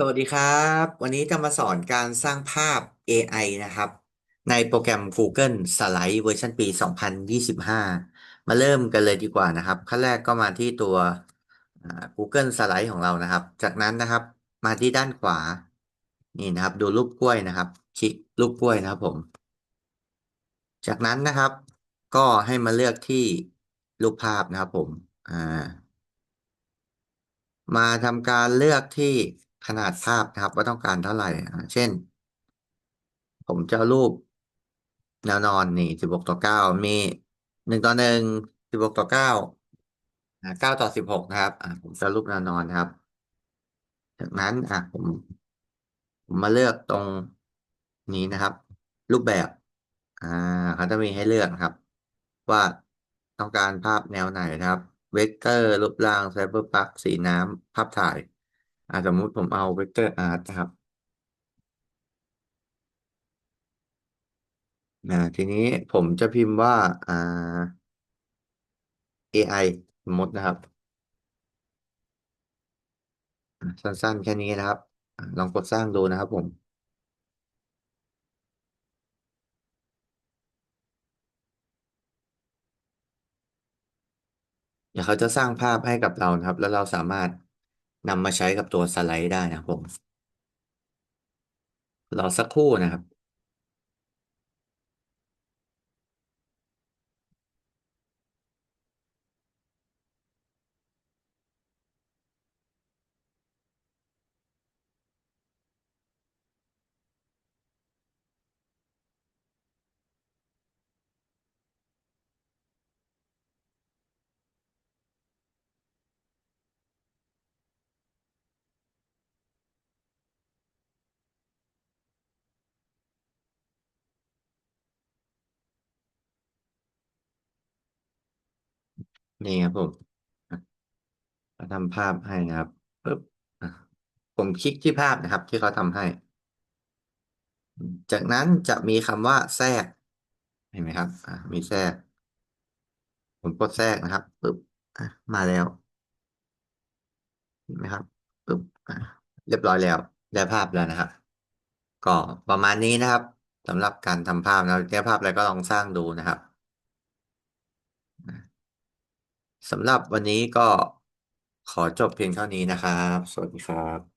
สวัสดีครับ วันนี้จะมาสอนการสร้างภาพ AI นะครับ ในโปรแกรม Google Slide เวอร์ชันปี 2025 มาเริ่มกันเลยดีกว่านะครับ ขั้นแรกก็มาที่ตัว Google Slide ของเรานะครับ จากนั้นนะครับ มาที่ด้านขวา นี่นะครับ ดูรูปกล้วยนะครับ คลิกรูปกล้วยนะครับผม จากนั้นนะครับ ก็ให้มาเลือกที่รูปภาพนะครับผม อ่า มาทำการเลือกที่ ขนาดภาพนะครับ ว่าต้องการเท่าไหร่ เช่น ผมจะรูป แนวนอนนี่สิบหกต่อเก้ามีหนึ่งต่อหนึ่งสิบหกต่อเก้าเก้าต่อสิบหกนะครับผมจะรูปแนวนอนนะครับ จากนั้นอะผมผมมาเลือกตรงนี้นะครับ รูปแบบอ่าเขาจะมีให้เลือกครับ ว่าต้องการภาพแนวไหนนะครับ เวกเตอร์ รูปร่างไซเบอร์ปักสีน้ำภาพถ่าย อ่าสมมุติผมเอาเวกเตอร์อาร์ตนะครับอ่าทีนี้ผมจะพิมพ์ว่าอ่า AI สมมตินะครับสั้นๆ แค่นี้นะครับ ลองกดสร้างดูนะครับผม เดี๋ยวเขาจะสร้างภาพให้กับเรานะครับ แล้วเราสามารถ นำมาใช้กับตัวสไลด์ได้นะครับผม รอสักครู่นะครับ นี่ครับผมเราทำภาพให้นะครับปึ๊บผมคลิกที่ภาพนะครับ ที่เขาทำให้ จากนั้นจะมีคำว่าแทรก เห็นไหมครับอ่ามีแทรก ผมกดแทรกนะครับปึ๊บมาแล้วเห็นไหมครับปึ๊บเรียบร้อยแล้วได้ภาพแล้วนะครับ ก็ประมาณนี้นะครับสำหรับการทำภาพนะแก้ภาพอะไรก็ลองสร้างดูนะครับ สำหรับวันนี้ก็ขอจบเพียงเท่านี้นะครับ สวัสดีครับ